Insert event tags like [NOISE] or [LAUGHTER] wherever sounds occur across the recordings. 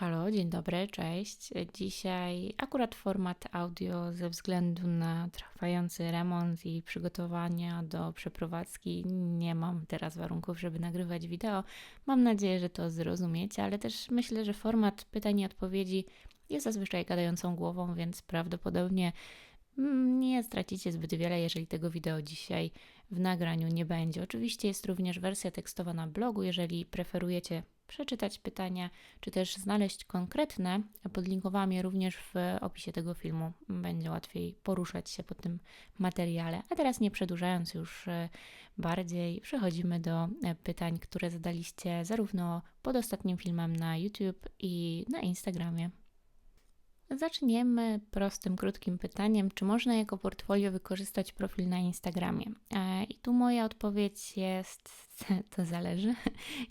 Halo, dzień dobry, cześć. Dzisiaj akurat format audio ze względu na trwający remont i przygotowania do przeprowadzki nie mam teraz warunków, żeby nagrywać wideo. Mam nadzieję, że to zrozumiecie, ale też myślę, że format pytań i odpowiedzi jest zazwyczaj gadającą głową, więc prawdopodobnie mm, nie stracicie zbyt wiele, jeżeli tego wideo dzisiaj w nagraniu nie będzie. Oczywiście jest również wersja tekstowa na blogu, jeżeli preferujecie przeczytać pytania, czy też znaleźć konkretne. Podlinkowałam je również w opisie tego filmu. Będzie łatwiej poruszać się po tym materiale. A teraz nie przedłużając już e, bardziej, przechodzimy do e, pytań, które zadaliście zarówno pod ostatnim filmem na YouTube i na Instagramie. Zaczniemy prostym, krótkim pytaniem, czy można jako portfolio wykorzystać profil na Instagramie? E, I tu moja odpowiedź jest, [LAUGHS] to zależy.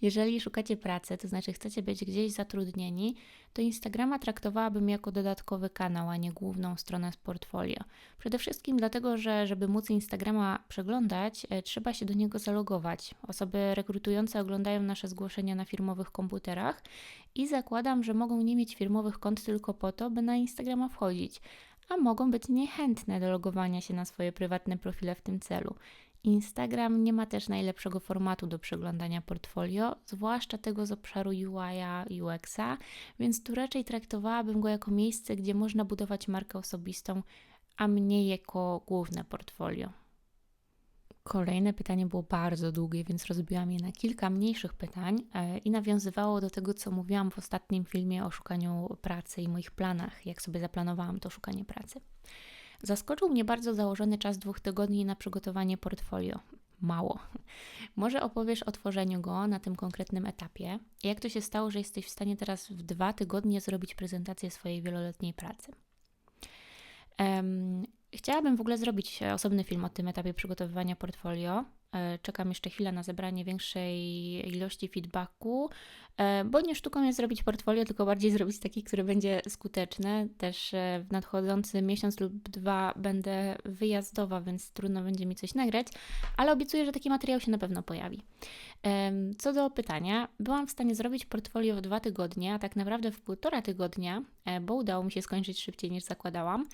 Jeżeli szukacie pracy, to znaczy chcecie być gdzieś zatrudnieni, to Instagrama traktowałabym jako dodatkowy kanał, a nie główną stronę z portfolio. Przede wszystkim dlatego, że żeby móc Instagrama przeglądać, e, trzeba się do niego zalogować. Osoby rekrutujące oglądają nasze zgłoszenia na firmowych komputerach i zakładam, że mogą nie mieć firmowych kont tylko po to, by na Instagrama wchodzić, a mogą być niechętne do logowania się na swoje prywatne profile w tym celu. Instagram nie ma też najlepszego formatu do przeglądania portfolio, zwłaszcza tego z obszaru UI, UX-a, więc tu raczej traktowałabym go jako miejsce, gdzie można budować markę osobistą, a mniej jako główne portfolio. Kolejne pytanie było bardzo długie, więc rozbiłam je na kilka mniejszych pytań e, i nawiązywało do tego, co mówiłam w ostatnim filmie o szukaniu pracy i moich planach, jak sobie zaplanowałam to szukanie pracy. Zaskoczył mnie bardzo założony czas dwóch tygodni na przygotowanie portfolio. Mało. Może opowiesz o tworzeniu go na tym konkretnym etapie? Jak to się stało, że jesteś w stanie teraz w dwa tygodnie zrobić prezentację swojej wieloletniej pracy? Chciałabym w ogóle zrobić osobny film o tym etapie przygotowywania portfolio. E, czekam jeszcze chwilę na zebranie większej ilości feedbacku, e, bo nie sztuką jest zrobić portfolio, tylko bardziej [LAUGHS] zrobić taki, który będzie skuteczny. Też e, w nadchodzący miesiąc lub dwa będę wyjazdowa, więc trudno będzie mi coś nagrać, ale obiecuję, że taki materiał się na pewno pojawi. Co do pytania, byłam w stanie zrobić portfolio w dwa tygodnie, a tak naprawdę w półtora tygodnia, bo udało mi się skończyć szybciej niż zakładałam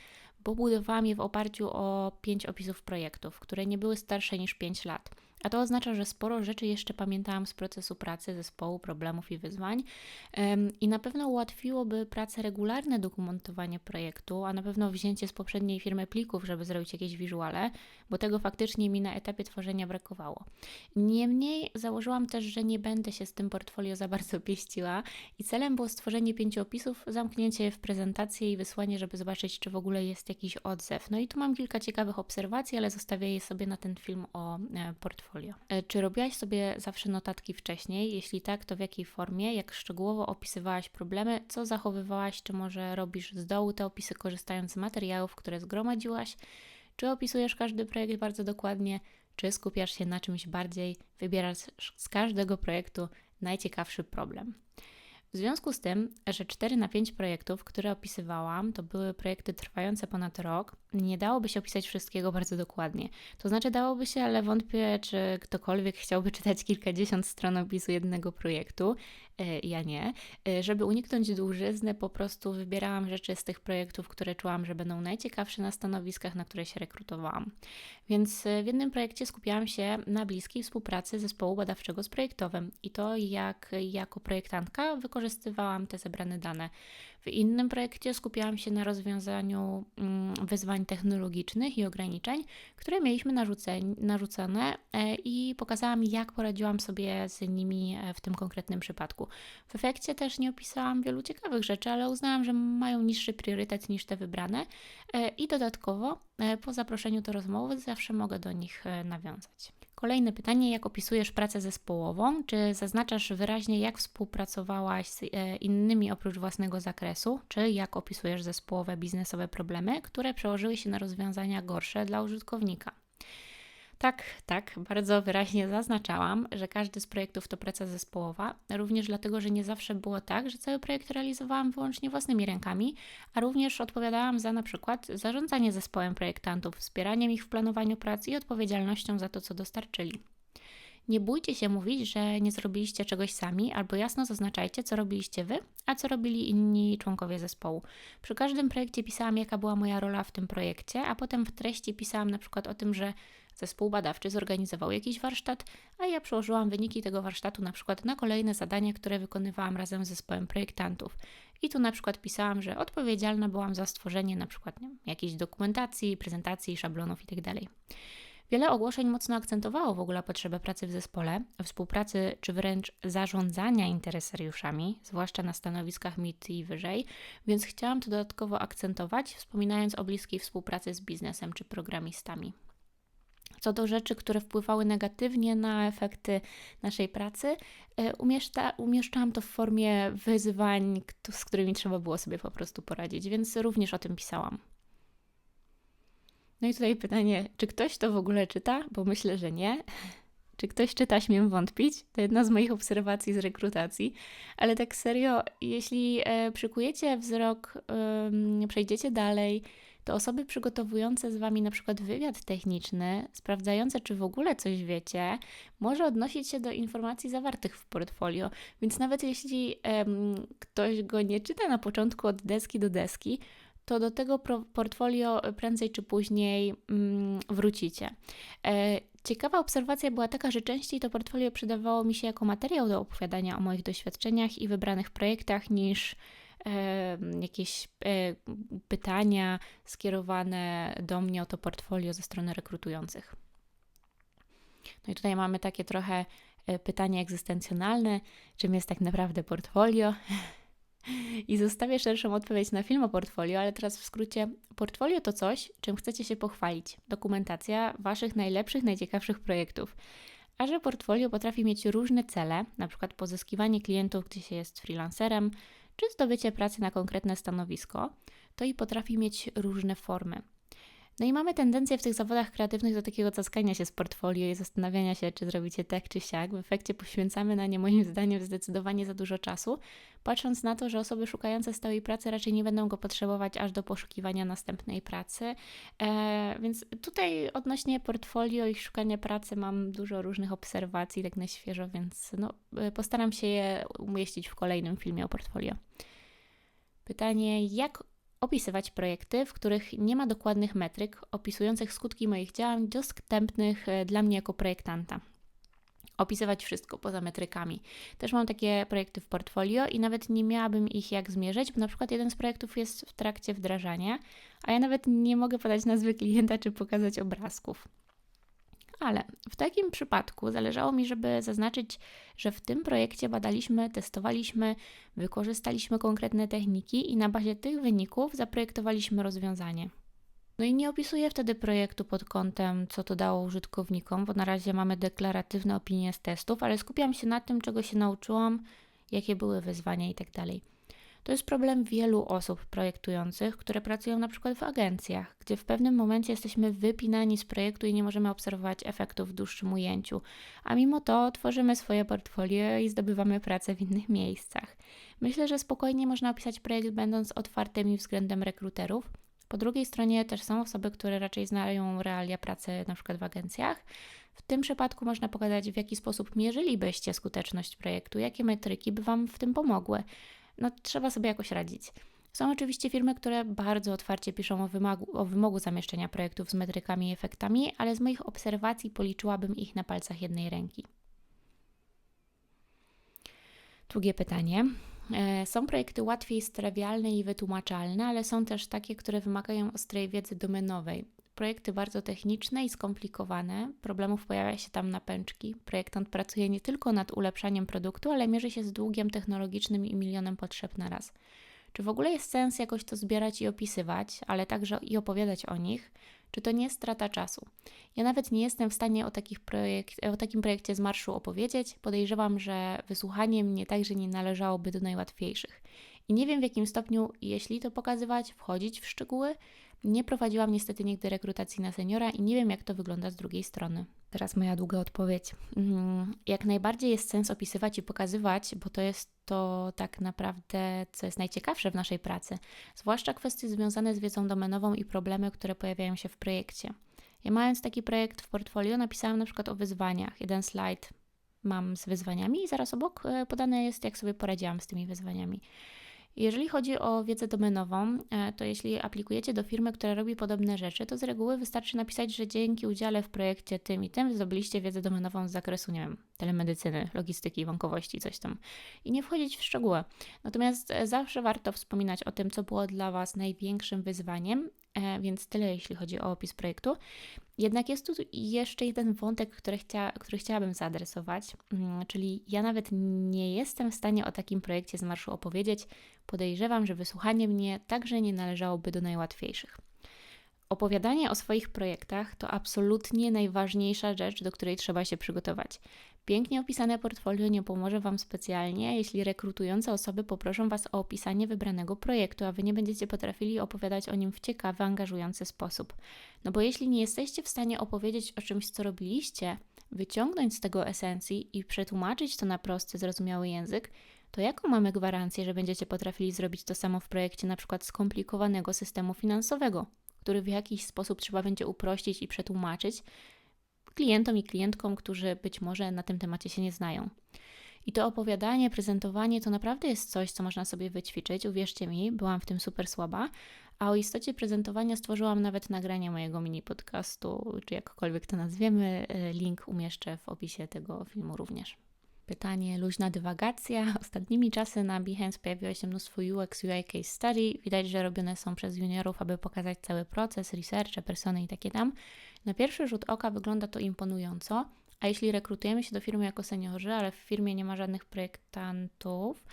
bo budowałam je w oparciu o pięć opisów projektów, które nie były starsze niż 5 lat. A to oznacza, że sporo rzeczy jeszcze pamiętałam z procesu pracy, zespołu, problemów i wyzwań i na pewno ułatwiłoby pracę regularne dokumentowanie projektu, a na pewno wzięcie z poprzedniej firmy plików, żeby zrobić jakieś wizuale, bo tego faktycznie mi na etapie tworzenia brakowało. Niemniej założyłam też, że nie będę się z tym portfolio za bardzo [LAUGHS] pieściła i celem było stworzenie pięciu opisów, zamknięcie je w prezentację i wysłanie, żeby zobaczyć, czy w ogóle jest jakiś odzew. No i tu mam kilka ciekawych obserwacji, ale zostawię je sobie na ten film o e, portfolio portfolio. E, czy robiłaś sobie zawsze notatki wcześniej? Jeśli tak, to w jakiej formie? Jak szczegółowo opisywałaś problemy? Co zachowywałaś? Czy może robisz z dołu te opisy korzystając z materiałów, które zgromadziłaś? Czy opisujesz każdy projekt bardzo dokładnie? Czy skupiasz się na czymś bardziej? Wybierasz z każdego projektu najciekawszy problem. W związku z tym, że 4 na 5 projektów, które opisywałam, to były projekty trwające ponad rok, nie dałoby się opisać wszystkiego bardzo dokładnie. To znaczy dałoby się, ale wątpię, czy ktokolwiek chciałby czytać kilkadziesiąt stron opisu jednego projektu. E, ja nie. E, żeby uniknąć dłużyzny, po prostu wybierałam rzeczy z tych projektów, które czułam, że będą najciekawsze na stanowiskach, na które się rekrutowałam. Więc e, w jednym projekcie skupiałam się na bliskiej współpracy zespołu badawczego z projektowym i to, jak jako projektantka wykorzystywałam te zebrane dane. W innym projekcie skupiałam się na rozwiązaniu mm, wyzwań technologicznych i ograniczeń, które mieliśmy narzucone i pokazałam, jak poradziłam sobie z nimi w tym konkretnym przypadku. W efekcie też nie opisałam wielu ciekawych rzeczy, ale uznałam, że mają niższy priorytet niż te wybrane e, i dodatkowo e, po zaproszeniu do rozmowy zawsze mogę do nich e, nawiązać. Kolejne pytanie: jak opisujesz pracę zespołową? Czy zaznaczasz wyraźnie, jak współpracowałaś z innymi oprócz własnego zakresu? Czy jak opisujesz zespołowe biznesowe problemy, które przełożyły się na rozwiązania gorsze dla użytkownika? Tak, tak, bardzo wyraźnie zaznaczałam, że każdy z projektów to praca zespołowa, również dlatego, że nie zawsze było tak, że cały projekt realizowałam wyłącznie własnymi rękami, a również odpowiadałam za na przykład zarządzanie zespołem projektantów, wspieraniem ich w planowaniu pracy i odpowiedzialnością za to, co dostarczyli. Nie bójcie się mówić, że nie zrobiliście czegoś sami, albo jasno zaznaczajcie, co robiliście wy, a co robili inni członkowie zespołu. Przy każdym projekcie pisałam, jaka była moja rola w tym projekcie, a potem w treści pisałam na przykład o tym, że zespół badawczy zorganizował jakiś warsztat, a ja przełożyłam wyniki tego warsztatu na przykład na kolejne zadania, które wykonywałam razem z zespołem projektantów. I tu na przykład pisałam, że odpowiedzialna byłam za stworzenie na przykład nie, jakiejś dokumentacji, prezentacji, szablonów itd. Wiele ogłoszeń mocno akcentowało w ogóle potrzebę pracy w zespole, współpracy czy wręcz zarządzania interesariuszami, zwłaszcza na stanowiskach MIT i wyżej, więc chciałam to dodatkowo akcentować, wspominając o bliskiej współpracy z biznesem czy programistami. Co do rzeczy, które wpływały negatywnie na efekty naszej pracy, e, umieszcza, umieszczałam to w formie wyzwań, z którymi trzeba było sobie po prostu poradzić, więc również o tym pisałam. No i tutaj pytanie, czy ktoś to w ogóle czyta? Bo myślę, że nie. Czy ktoś czyta, śmiem wątpić. To jedna z moich obserwacji z rekrutacji. Ale tak serio, jeśli e, przykujecie wzrok, przejdziecie dalej, to osoby przygotowujące z Wami na przykład wywiad techniczny, sprawdzające, czy w ogóle coś wiecie, może odnosić się do informacji zawartych w portfolio. Więc nawet jeśli ktoś go nie czyta na początku od deski do deski, to do tego portfolio prędzej czy później mm, wrócicie. E, ciekawa obserwacja była taka, że częściej to portfolio przydawało mi się jako materiał do opowiadania o moich doświadczeniach i wybranych projektach niż jakieś e, pytania skierowane do mnie o to portfolio ze strony rekrutujących. No i tutaj mamy takie trochę e, pytanie egzystencjonalne, czym jest tak naprawdę portfolio. [LAUGHS] I zostawię szerszą odpowiedź na film o portfolio, ale teraz w skrócie: portfolio to coś, czym chcecie się pochwalić. Dokumentacja Waszych najlepszych, najciekawszych projektów. A że portfolio potrafi mieć różne cele, np. pozyskiwanie klientów, gdzie się jest freelancerem, czy zdobycie pracy na konkretne stanowisko, to i potrafi mieć różne formy. No i mamy tendencję w tych zawodach kreatywnych do takiego caskania się z portfolio i zastanawiania się, czy zrobicie tak czy siak. W efekcie poświęcamy na nie moim zdaniem zdecydowanie za dużo czasu, patrząc na to, że osoby szukające stałej pracy raczej nie będą go potrzebować aż do poszukiwania następnej pracy. E, więc tutaj odnośnie portfolio i szukania pracy mam dużo różnych obserwacji, tak na świeżo, więc no, e, postaram się je umieścić w kolejnym filmie o portfolio. Pytanie, jak opisywać projekty, w których nie ma dokładnych metryk opisujących skutki moich działań dostępnych e, dla mnie jako projektanta. Opisywać wszystko poza metrykami. Też mam takie projekty w portfolio i nawet nie miałabym ich jak zmierzyć, bo na przykład jeden z projektów jest w trakcie wdrażania, a ja nawet nie mogę podać nazwy klienta czy pokazać obrazków. Ale w takim przypadku zależało mi, żeby zaznaczyć, że w tym projekcie badaliśmy, testowaliśmy, wykorzystaliśmy konkretne techniki i na bazie tych wyników zaprojektowaliśmy rozwiązanie. No i nie opisuję wtedy projektu pod kątem, co to dało użytkownikom, bo na razie mamy deklaratywne opinie z testów, ale skupiam się na tym, czego się nauczyłam, jakie były wyzwania itd. To jest problem wielu osób projektujących, które pracują na przykład w agencjach, gdzie w pewnym momencie jesteśmy wypinani z projektu i nie możemy obserwować efektów w dłuższym ujęciu, a mimo to tworzymy swoje portfolio i zdobywamy pracę w innych miejscach. Myślę, że spokojnie można opisać projekt, będąc otwartymi względem rekruterów. Po drugiej stronie też są osoby, które raczej znają realia pracy na przykład w agencjach. W tym przypadku można pokazać, w jaki sposób mierzylibyście skuteczność projektu, jakie metryki by Wam w tym pomogły no trzeba sobie jakoś radzić. Są oczywiście firmy, które bardzo otwarcie piszą o wymogu, o wymogu zamieszczenia projektów z metrykami i efektami, ale z moich obserwacji policzyłabym ich na palcach jednej ręki. Drugie pytanie. E, są projekty łatwiej strawialne i wytłumaczalne, ale są też takie, które wymagają ostrej wiedzy domenowej. Projekty bardzo techniczne i skomplikowane, problemów pojawia się tam na pęczki. Projektant pracuje nie tylko nad ulepszaniem produktu, ale mierzy się z długiem technologicznym i milionem potrzeb na raz. Czy w ogóle jest sens jakoś to zbierać i opisywać, ale także i opowiadać o nich? Czy to nie strata czasu? Ja nawet nie jestem w stanie o, projekt, o takim projekcie z marszu opowiedzieć. Podejrzewam, że wysłuchanie mnie także nie należałoby do najłatwiejszych. I nie wiem w jakim stopniu, jeśli to pokazywać, wchodzić w szczegóły, nie prowadziłam niestety nigdy rekrutacji na seniora i nie wiem, jak to wygląda z drugiej strony. Teraz moja długa odpowiedź. Mm, jak najbardziej jest sens opisywać i pokazywać, bo to jest to tak naprawdę, co jest najciekawsze w naszej pracy, zwłaszcza kwestie związane z wiedzą domenową i problemy, które pojawiają się w projekcie. Ja mając taki projekt w portfolio, napisałam na przykład o wyzwaniach. Jeden slajd mam z wyzwaniami i zaraz obok e, podane jest, jak sobie poradziłam z tymi wyzwaniami. Jeżeli chodzi o wiedzę domenową, e, to jeśli aplikujecie do firmy, która robi podobne rzeczy, to z reguły wystarczy napisać, że dzięki udziale w projekcie tym i tym zdobyliście wiedzę domenową z zakresu, nie wiem, telemedycyny, logistyki, bankowości, coś tam. I nie wchodzić w szczegóły. Natomiast e, zawsze warto wspominać o tym, co było dla Was największym wyzwaniem, więc tyle jeśli chodzi o opis projektu. Jednak jest tu jeszcze jeden wątek, który, chcia, który chciałabym zaadresować, mm, czyli ja nawet nie jestem w stanie o takim projekcie z marszu opowiedzieć. Podejrzewam, że wysłuchanie mnie także nie należałoby do najłatwiejszych. Opowiadanie o swoich projektach to absolutnie najważniejsza rzecz, do której trzeba się przygotować. Pięknie opisane portfolio nie pomoże Wam specjalnie, jeśli rekrutujące osoby poproszą Was o opisanie wybranego projektu, a Wy nie będziecie potrafili opowiadać o nim w ciekawy, angażujący sposób. No bo jeśli nie jesteście w stanie opowiedzieć o czymś, co robiliście, wyciągnąć z tego esencji i przetłumaczyć to na prosty, zrozumiały język, to jaką mamy gwarancję, że będziecie potrafili zrobić to samo w projekcie na przykład skomplikowanego systemu finansowego, który w jakiś sposób trzeba będzie uprościć i przetłumaczyć, klientom i klientkom, którzy być może na tym temacie się nie znają. I to opowiadanie, prezentowanie to naprawdę jest coś, co można sobie wyćwiczyć. Uwierzcie mi, byłam w tym super słaba. A o istocie prezentowania stworzyłam nawet nagranie mojego mini podcastu, czy jakkolwiek to nazwiemy. Link umieszczę w opisie tego filmu również. Pytanie, luźna dywagacja. Ostatnimi czasy na Behance pojawiło się mnóstwo UX, UI case study. Widać, że robione są przez juniorów, aby pokazać cały proces, researche, persony i takie tam. Na pierwszy rzut oka wygląda to imponująco, a jeśli rekrutujemy się do firmy jako seniorzy, ale w firmie nie ma żadnych projektantów,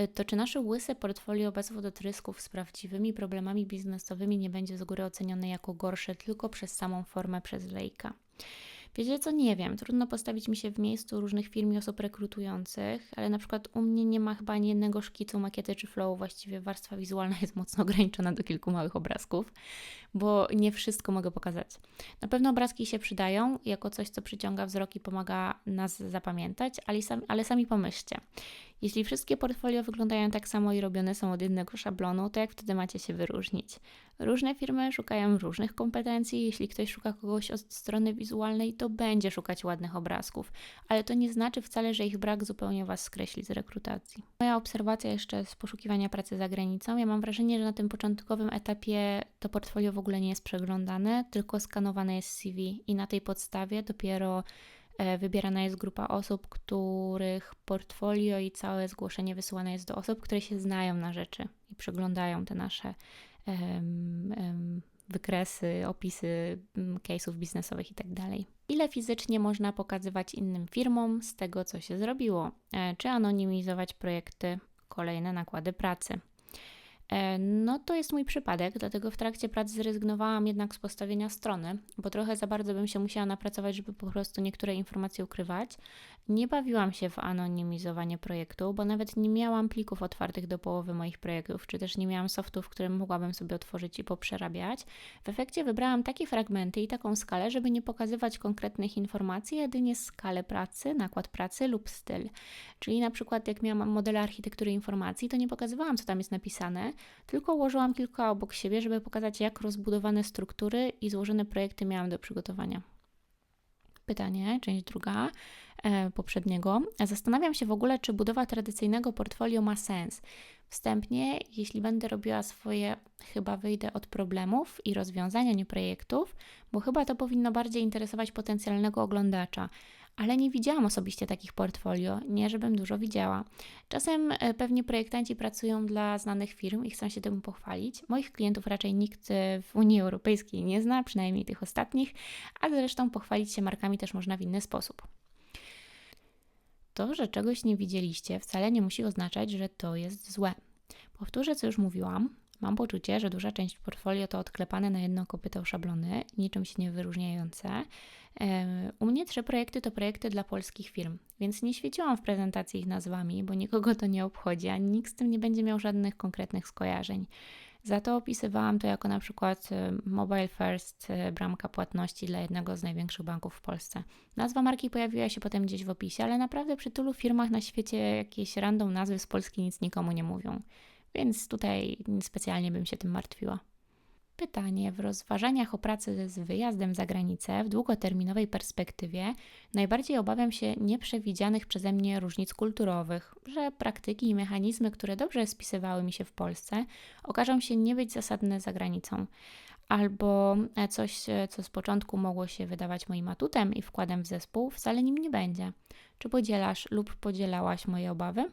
y, to czy nasze łyse portfolio bez wodotrysków z prawdziwymi problemami biznesowymi nie będzie z góry ocenione jako gorsze tylko przez samą formę przez lejka? Wiecie co, nie wiem, trudno postawić mi się w miejscu różnych firm i osób rekrutujących, ale na przykład u mnie nie ma chyba ani jednego szkicu, makiety czy flowu, właściwie warstwa wizualna jest mocno [LAUGHS] ograniczona do kilku małych obrazków, bo nie wszystko mogę pokazać. Na pewno obrazki się przydają jako coś, co przyciąga wzrok i pomaga nas zapamiętać, ale, ale sami pomyślcie. Jeśli wszystkie portfolio wyglądają tak samo i robione są od jednego szablonu, to jak wtedy macie się wyróżnić? Różne firmy szukają różnych kompetencji. Jeśli ktoś szuka kogoś od strony wizualnej, to będzie szukać ładnych obrazków, ale to nie znaczy wcale, że ich brak zupełnie Was skreśli z rekrutacji. Moja obserwacja jeszcze z poszukiwania pracy za granicą. Ja mam wrażenie, że na tym początkowym etapie to portfolio w ogóle nie jest przeglądane, tylko skanowane jest CV i na tej podstawie dopiero wybierana jest grupa osób, których portfolio i całe zgłoszenie wysyłane jest do osób, które się znają na rzeczy i przeglądają te nasze um, um, wykresy, opisy case'ów biznesowych itd. Tak Ile fizycznie można pokazywać innym firmom z tego, co się zrobiło? E, czy anonimizować projekty? Kolejne nakłady pracy. E, no to jest mój przypadek, dlatego w trakcie pracy zrezygnowałam jednak z postawienia strony, bo trochę za bardzo bym się musiała napracować, żeby po prostu niektóre informacje ukrywać. Nie bawiłam się w anonimizowanie projektu, bo nawet nie miałam plików otwartych do połowy moich projektów, czy też nie miałam softów, które mogłabym sobie otworzyć i poprzerabiać. W efekcie wybrałam takie fragmenty i taką skalę, żeby nie pokazywać konkretnych informacji, jedynie skalę pracy, nakład pracy lub styl. Czyli na przykład jak miałam modele architektury informacji, to nie pokazywałam, co tam jest napisane, tylko ułożyłam kilka obok siebie, żeby pokazać, jak rozbudowane struktury i złożone projekty miałam do przygotowania. Pytanie, część druga e, poprzedniego. Zastanawiam się w ogóle, czy budowa tradycyjnego portfolio ma sens. Wstępnie, jeśli będę robiła swoje, chyba wyjdę od problemów i rozwiązania, nie projektów, bo chyba to powinno bardziej interesować potencjalnego oglądacza ale nie widziałam osobiście takich portfolio, nie żebym dużo widziała. Czasem e, pewnie projektanci pracują dla znanych firm i chcą się tym pochwalić. Moich klientów raczej nikt e, w Unii Europejskiej nie zna, przynajmniej tych ostatnich, a zresztą pochwalić się markami też można w inny sposób. To, że czegoś nie widzieliście, wcale nie musi oznaczać, że to jest złe. Powtórzę, co już mówiłam. Mam poczucie, że duża część portfolio to odklepane na jedno kopyto szablony, niczym się nie wyróżniające. U mnie trzy projekty to projekty dla polskich firm, więc nie świeciłam w prezentacji ich nazwami, bo nikogo to nie obchodzi, ani nikt z tym nie będzie miał żadnych konkretnych skojarzeń. Za to opisywałam to jako na przykład Mobile First, bramka płatności dla jednego z największych banków w Polsce. Nazwa marki pojawiła się potem gdzieś w opisie, ale naprawdę przy tylu firmach na świecie jakieś random nazwy z Polski nic nikomu nie mówią. Więc tutaj specjalnie bym się tym martwiła. Pytanie: w rozważaniach o pracy z wyjazdem za granicę w długoterminowej perspektywie najbardziej obawiam się nieprzewidzianych przeze mnie różnic kulturowych, że praktyki i mechanizmy, które dobrze spisywały mi się w Polsce, okażą się nie być zasadne za granicą. Albo e, coś, e, co z początku mogło się wydawać moim atutem i wkładem w zespół, wcale nim nie będzie. Czy podzielasz lub podzielałaś moje obawy?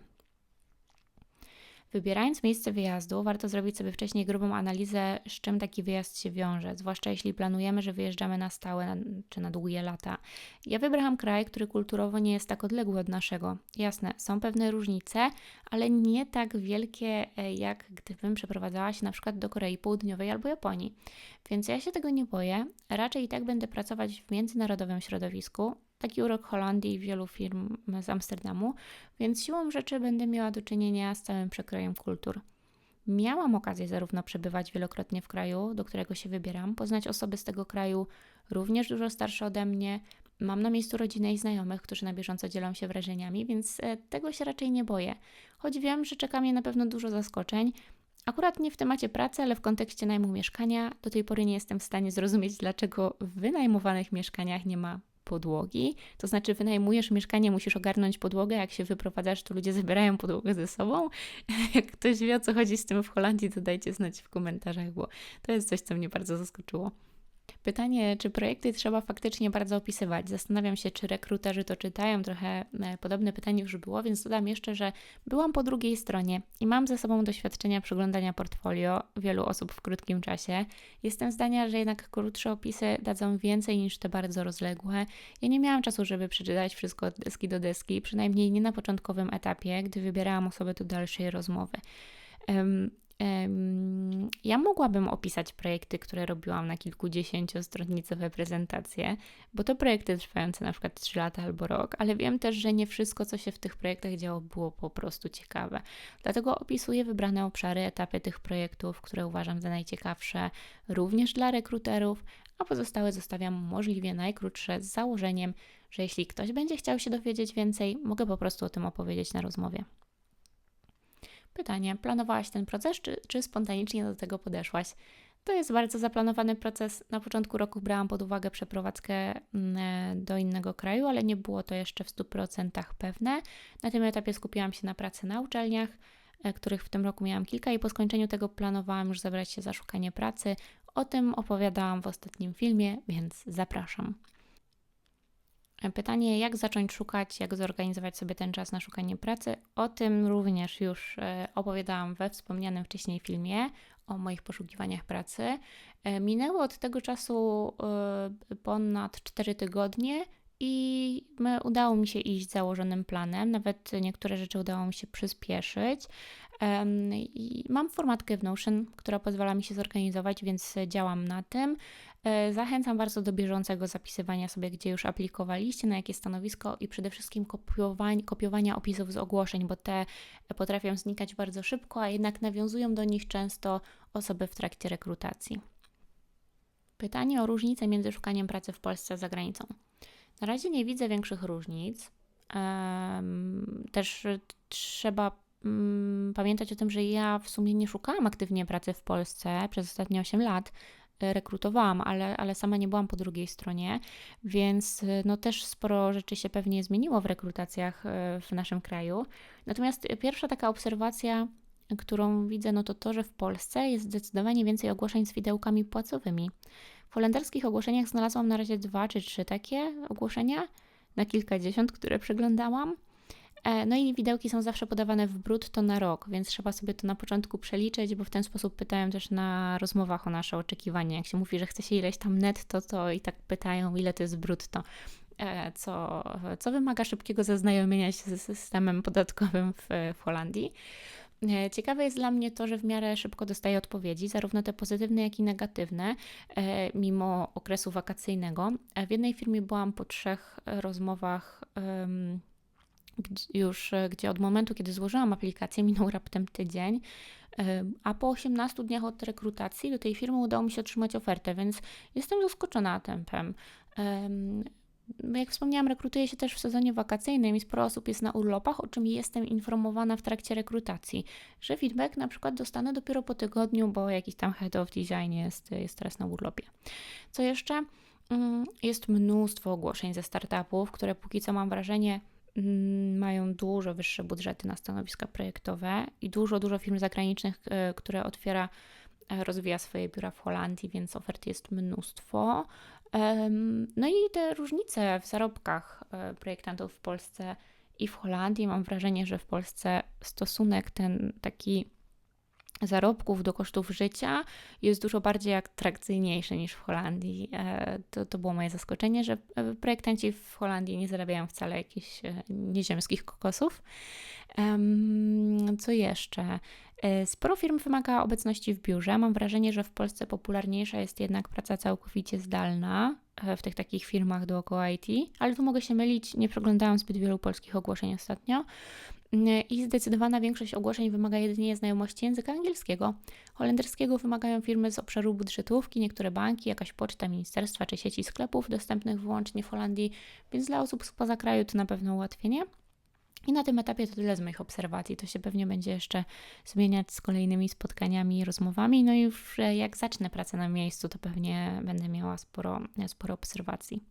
Wybierając miejsce wyjazdu, warto zrobić sobie wcześniej grubą analizę, z czym taki wyjazd się wiąże, zwłaszcza jeśli planujemy, że wyjeżdżamy na stałe na, czy na długie lata. Ja wybrałam kraj, który kulturowo nie jest tak odległy od naszego. Jasne, są pewne różnice, ale nie tak wielkie, e, jak gdybym przeprowadzała się na przykład do Korei Południowej albo Japonii. Więc ja się tego nie boję. Raczej i tak będę pracować w międzynarodowym środowisku, taki urok Holandii i wielu firm z Amsterdamu, więc siłą rzeczy będę miała do czynienia z całym przekrojem kultur. Miałam okazję zarówno przebywać wielokrotnie w kraju, do którego się wybieram, poznać osoby z tego kraju również dużo starsze ode mnie. Mam na miejscu rodzinę i znajomych, którzy na bieżąco dzielą się wrażeniami, więc e, tego się raczej nie boję. Choć wiem, że czeka mnie na pewno dużo zaskoczeń. Akurat nie w temacie pracy, ale w kontekście najmu mieszkania. Do tej pory nie jestem w stanie zrozumieć, dlaczego w wynajmowanych mieszkaniach nie ma podłogi. To znaczy, wynajmujesz mieszkanie, musisz ogarnąć podłogę. Jak się wyprowadzasz, to ludzie zabierają podłogę ze sobą. [LAUGHS] Jak ktoś wie o co chodzi z tym w Holandii, to dajcie znać w komentarzach, bo to jest coś, co mnie bardzo zaskoczyło. Pytanie, czy projekty trzeba faktycznie bardzo opisywać? Zastanawiam się, czy rekruterzy to czytają. Trochę e, podobne pytanie już było, więc dodam jeszcze, że byłam po drugiej stronie i mam ze sobą doświadczenia przeglądania portfolio wielu osób w krótkim czasie. Jestem zdania, że jednak krótsze opisy dadzą więcej niż te bardzo rozległe. Ja nie miałam czasu, żeby przeczytać wszystko od deski do deski, przynajmniej nie na początkowym etapie, gdy wybierałam osobę do dalszej rozmowy. Ja mogłabym opisać projekty, które robiłam na kilkudziesięciostronicowe prezentacje, bo to projekty trwające na przykład 3 lata albo rok, ale wiem też, że nie wszystko, co się w tych projektach działo, było po prostu ciekawe. Dlatego opisuję wybrane obszary, etapy tych projektów, które uważam za najciekawsze, również dla rekruterów, a pozostałe zostawiam możliwie najkrótsze z założeniem, że jeśli ktoś będzie chciał się dowiedzieć więcej, mogę po prostu o tym opowiedzieć na rozmowie. Pytanie: planowałaś ten proces, czy, czy spontanicznie do tego podeszłaś? To jest bardzo zaplanowany proces. Na początku roku brałam pod uwagę przeprowadzkę mm, e, do innego kraju, ale nie było to jeszcze w 100% pewne. Na tym etapie skupiłam się na pracy na uczelniach, e, których w tym roku miałam kilka, i po skończeniu tego planowałam już zabrać się za szukanie pracy. O tym opowiadałam w ostatnim filmie, więc zapraszam. Pytanie, jak zacząć szukać, jak zorganizować sobie ten czas na szukanie pracy. O tym również już e, opowiadałam we wspomnianym wcześniej filmie o moich poszukiwaniach pracy. E, minęło od tego czasu e, ponad 4 tygodnie i udało mi się iść założonym planem. Nawet niektóre rzeczy udało mi się przyspieszyć. Mam formatkę w Notion, która pozwala mi się zorganizować, więc działam na tym. E, zachęcam bardzo do bieżącego zapisywania sobie, gdzie już aplikowaliście, na jakie stanowisko i przede wszystkim kopiowania, kopiowania opisów z ogłoszeń, bo te potrafią znikać bardzo szybko, a jednak nawiązują do nich często osoby w trakcie rekrutacji. Pytanie o różnicę między szukaniem pracy w Polsce a za granicą. Na razie nie widzę większych różnic. Też trzeba mm, pamiętać o tym, że ja w sumie nie szukałam aktywnie pracy w Polsce przez ostatnie 8 lat. Rekrutowałam, ale, ale sama nie byłam po drugiej stronie, więc e, no też sporo rzeczy się pewnie zmieniło w rekrutacjach e, w naszym kraju. Natomiast pierwsza taka obserwacja, którą widzę, no to to, że w Polsce jest zdecydowanie więcej ogłoszeń z widełkami płacowymi. W holenderskich ogłoszeniach znalazłam na razie dwa czy trzy takie ogłoszenia na kilkadziesiąt, które przeglądałam. E, no i widełki są zawsze podawane w brutto na rok, więc trzeba sobie to na początku przeliczyć, bo w ten sposób pytają też na rozmowach o nasze oczekiwania. Jak się mówi, że chce się ileś tam netto, to i tak pytają, ile to jest brutto. E, co, co wymaga szybkiego zaznajomienia się z systemem podatkowym w, w Holandii. E, ciekawe jest dla mnie to, że w miarę szybko dostaję odpowiedzi, zarówno te pozytywne, jak i negatywne, mimo okresu wakacyjnego. W jednej firmie byłam po trzech rozmowach już, e, gdzie od momentu, kiedy złożyłam aplikację, minął raptem tydzień, e, a po 18 dniach od rekrutacji do tej firmy udało mi się otrzymać ofertę, więc jestem zaskoczona tempem. jak wspomniałam, rekrutuję się też w sezonie wakacyjnym i sporo osób jest na urlopach, o czym jestem informowana w trakcie rekrutacji, że feedback na przykład dostanę dopiero po tygodniu, bo jakiś tam head of design jest, jest teraz na urlopie. Co jeszcze? Mm, jest mnóstwo ogłoszeń ze startupów, które póki co mam wrażenie mają dużo wyższe budżety na stanowiska projektowe i dużo, dużo firm zagranicznych, e, które otwiera, e, rozwija swoje biura w Holandii, więc ofert jest mnóstwo. No i te różnice w zarobkach e, projektantów w Polsce i w Holandii, mam wrażenie, że w Polsce stosunek ten taki zarobków do kosztów życia jest dużo bardziej atrakcyjniejszy niż w Holandii. E, to, to było moje zaskoczenie, że e, projektanci w Holandii nie zarabiają wcale jakichś nieziemskich kokosów. Co jeszcze? E, sporo firm wymaga obecności w biurze. Mam wrażenie, że w Polsce popularniejsza jest jednak praca całkowicie zdalna e, w tych takich firmach dookoła IT, ale tu mogę się mylić, nie przeglądałam zbyt wielu polskich ogłoszeń ostatnio. E, I zdecydowana większość ogłoszeń wymaga jedynie znajomości języka angielskiego. Holenderskiego wymagają firmy z obszaru budżetówki, niektóre banki, jakaś poczta ministerstwa czy sieci sklepów dostępnych wyłącznie w Holandii, więc dla osób spoza kraju to na pewno ułatwienie. I na tym etapie to tyle z moich obserwacji. To się pewnie będzie jeszcze zmieniać z kolejnymi spotkaniami i rozmowami. No i już jak zacznę pracę na miejscu, to pewnie będę miała sporo, sporo obserwacji.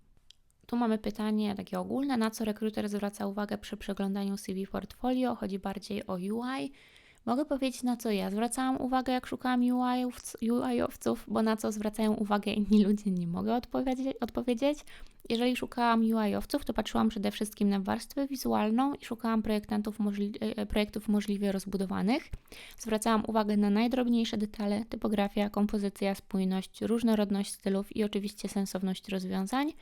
Tu mamy pytanie takie ogólne, na co rekruter zwraca uwagę przy przeglądaniu CV portfolio? Chodzi bardziej o UI Mogę powiedzieć, na co ja zwracałam uwagę, jak szukałam UI-owców, bo na co zwracają uwagę inni ludzie, nie mogę odpowiedzieć. Jeżeli szukałam UI-owców, to patrzyłam przede wszystkim na warstwę wizualną i szukałam projektantów możli e, e, projektów możliwie rozbudowanych. Zwracałam uwagę na najdrobniejsze detale, typografia, kompozycja, spójność, różnorodność stylów i oczywiście sensowność rozwiązań.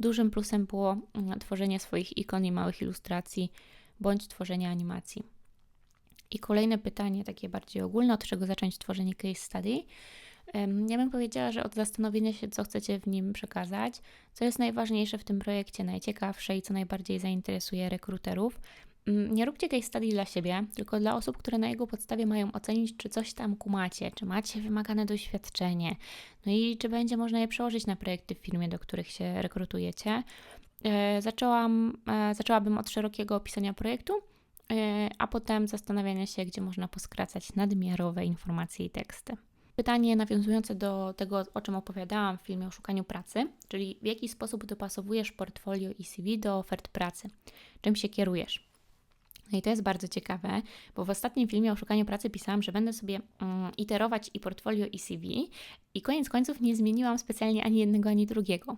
Dużym plusem było mm, tworzenie swoich ikon i małych ilustracji bądź tworzenie animacji. I kolejne pytanie, takie bardziej ogólne, od czego zacząć tworzenie case study. Ja bym powiedziała, że od zastanowienia się, co chcecie w nim przekazać, co jest najważniejsze w tym projekcie, najciekawsze i co najbardziej zainteresuje rekruterów. Mm, nie róbcie case study dla siebie, tylko dla osób, które na jego podstawie mają ocenić, czy coś tam kumacie, czy macie wymagane doświadczenie, no i czy będzie można je przełożyć na projekty w firmie, do których się rekrutujecie. E, zaczęłam, e, zaczęłabym od szerokiego opisania projektu, a potem zastanawiania się, gdzie można poskracać nadmiarowe informacje i teksty. Pytanie nawiązujące do tego, o czym opowiadałam w filmie o szukaniu pracy, czyli w jaki sposób dopasowujesz portfolio i CV do ofert pracy, czym się kierujesz. No i to jest bardzo ciekawe, bo w ostatnim filmie o szukaniu pracy pisałam, że będę sobie um, iterować i portfolio, i CV, i koniec końców nie zmieniłam specjalnie ani jednego, ani drugiego.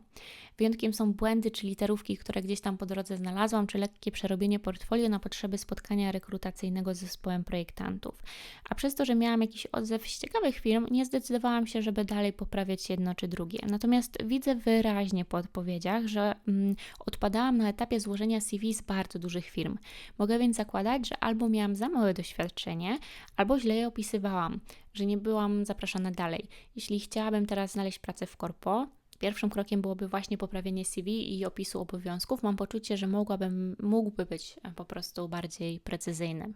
Wyjątkiem są błędy czy literówki, które gdzieś tam po drodze znalazłam, czy lekkie przerobienie portfolio na potrzeby spotkania rekrutacyjnego z zespołem projektantów. A przez to, że miałam jakiś odzew z ciekawych firm, nie zdecydowałam się, żeby dalej poprawiać jedno czy drugie. Natomiast widzę wyraźnie po odpowiedziach, że mm, odpadałam na etapie złożenia CV z bardzo dużych firm. Mogę więc zakładać, że albo miałam za małe doświadczenie, albo źle je opisywałam, że nie byłam zapraszana dalej. Jeśli chciałabym teraz znaleźć pracę w korpo, Pierwszym krokiem byłoby właśnie poprawienie CV i opisu obowiązków. Mam poczucie, że mogłabym, mógłby być po prostu bardziej precyzyjny.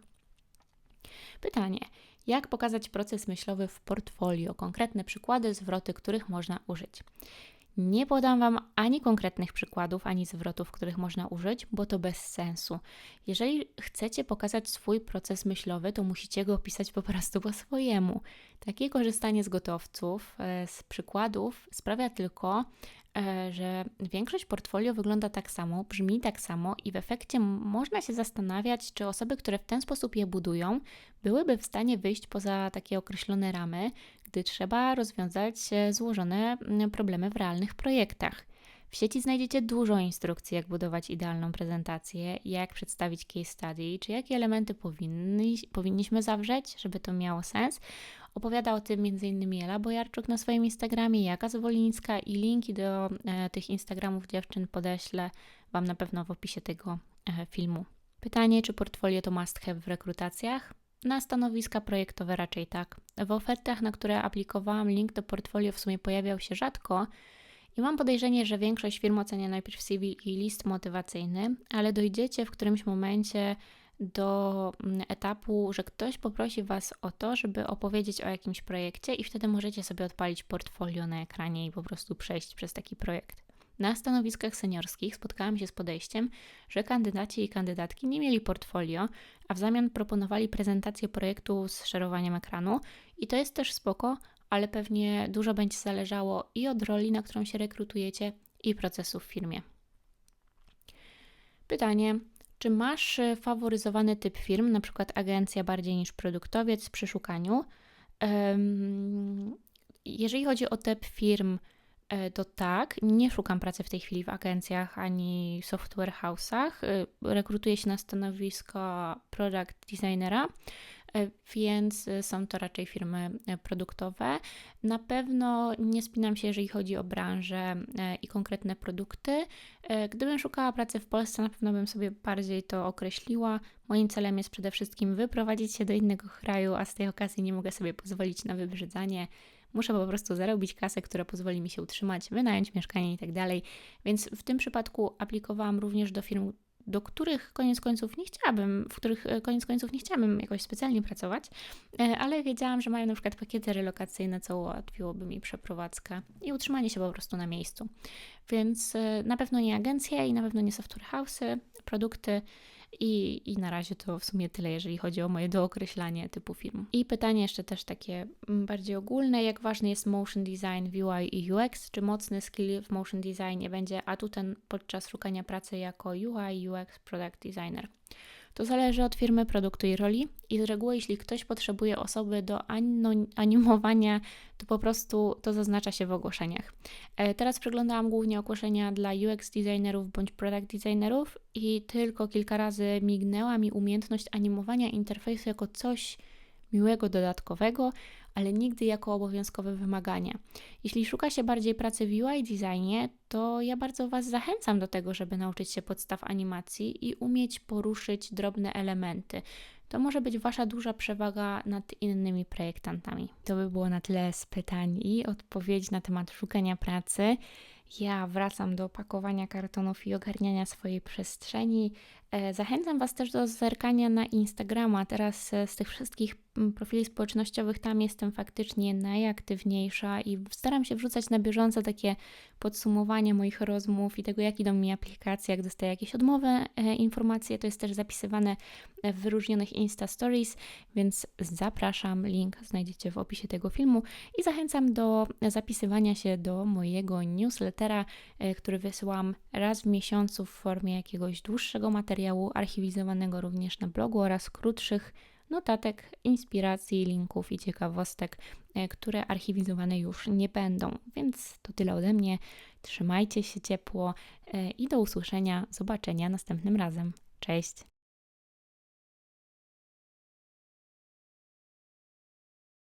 Pytanie: jak pokazać proces myślowy w portfolio? Konkretne przykłady, zwroty, których można użyć. Nie podam Wam ani konkretnych przykładów, ani zwrotów, których można użyć, bo to bez sensu. Jeżeli chcecie pokazać swój proces myślowy, to musicie go opisać po prostu po swojemu. Takie korzystanie z gotowców, e, z przykładów sprawia tylko, e, że większość portfolio wygląda tak samo, brzmi tak samo i w efekcie można się zastanawiać, czy osoby, które w ten sposób je budują, byłyby w stanie wyjść poza takie określone ramy, gdy trzeba rozwiązać złożone mm, problemy w realnych projektach. W sieci znajdziecie dużo instrukcji, jak budować idealną prezentację, jak przedstawić case study, czy jakie elementy powinni, powinniśmy zawrzeć, żeby to miało sens. Opowiada o tym m.in. Ela Bojarczuk na swoim Instagramie, Jaka Zwolińska i linki do e, tych Instagramów dziewczyn podeślę Wam na pewno w opisie tego e, filmu. Pytanie, czy portfolio to must have w rekrutacjach? Na stanowiska projektowe raczej tak. W ofertach, na które aplikowałam, link do portfolio w sumie pojawiał się rzadko i mam podejrzenie, że większość firm ocenia najpierw CV i list motywacyjny, ale dojdziecie w którymś momencie do mm, etapu, że ktoś poprosi Was o to, żeby opowiedzieć o jakimś projekcie, i wtedy możecie sobie odpalić portfolio na ekranie i po prostu przejść przez taki projekt. Na stanowiskach seniorskich spotkałam się z podejściem, że kandydaci i kandydatki nie mieli portfolio, a w zamian proponowali prezentację projektu z szerowaniem ekranu i to jest też spoko, ale pewnie dużo będzie zależało i od roli, na którą się rekrutujecie, i procesu w firmie. Pytanie: czy masz e, faworyzowany typ firm, przykład agencja bardziej niż produktowiec przy szukaniu? Jeżeli chodzi o typ firm, to tak, nie szukam pracy w tej chwili w agencjach ani software house'ach. E, rekrutuję się na stanowisko product designera. E, więc e, są to raczej firmy e, produktowe. Na pewno nie spinam się, jeżeli chodzi o branżę i konkretne produkty. Gdybym szukała pracy w Polsce, na pewno bym sobie bardziej to określiła. Moim celem jest przede wszystkim wyprowadzić się do innego kraju, a z tej okazji nie mogę sobie pozwolić na wybrzydzanie. Muszę po prostu zarobić kasę, która pozwoli mi się utrzymać, wynająć mieszkanie i tak dalej. Więc w tym przypadku aplikowałam również do firm do których koniec końców nie chciałabym, w których e, koniec końców nie chciałabym jakoś specjalnie pracować, e, ale wiedziałam, że mają na przykład pakiety relokacyjne, co ułatwiłoby mi przeprowadzkę i utrzymanie się po prostu na miejscu. Więc e, na pewno nie agencje i na pewno nie software house'y, produkty i, I na razie to w sumie tyle, jeżeli chodzi o moje dookreślanie typu firm. I pytanie jeszcze też takie mm, bardziej ogólne, jak ważny jest motion design UI i UX? Czy mocny skill w motion designie będzie atutem podczas szukania pracy jako UI UX product designer? To zależy od firmy, produktu i roli. I z reguły, jeśli ktoś potrzebuje osoby do animowania, to po prostu to zaznacza się w ogłoszeniach. E, teraz przeglądałam głównie ogłoszenia dla UX designerów bądź product designerów i tylko kilka razy mignęła mi umiejętność animowania interfejsu jako coś miłego, dodatkowego, ale nigdy jako obowiązkowe wymagania. Jeśli szuka się bardziej pracy w UI designie, to ja bardzo Was zachęcam do tego, żeby nauczyć się podstaw animacji i umieć poruszyć drobne elementy. To może być Wasza duża przewaga nad innymi projektantami. To by było na tyle z pytań i odpowiedzi na temat szukania pracy. Ja wracam do pakowania kartonów i ogarniania swojej przestrzeni. E, zachęcam Was też do zerkania na Instagrama. Teraz e, z tych wszystkich profili społecznościowych tam jestem faktycznie najaktywniejsza i staram się wrzucać na bieżąco takie podsumowanie moich rozmów i tego, jak idą mi aplikacje, jak dostaję jakieś odmowy, e, informacje. To jest też zapisywane w wyróżnionych Insta Stories, więc zapraszam. Link znajdziecie w opisie tego filmu i zachęcam do zapisywania się do mojego newslettera, który wysyłam raz w miesiącu w formie jakiegoś dłuższego materiału materiału archiwizowanego również na blogu oraz krótszych notatek, inspiracji, linków i ciekawostek, e, które archiwizowane już nie będą. Więc to tyle ode mnie. Trzymajcie się ciepło e, i do usłyszenia, zobaczenia następnym razem. Cześć!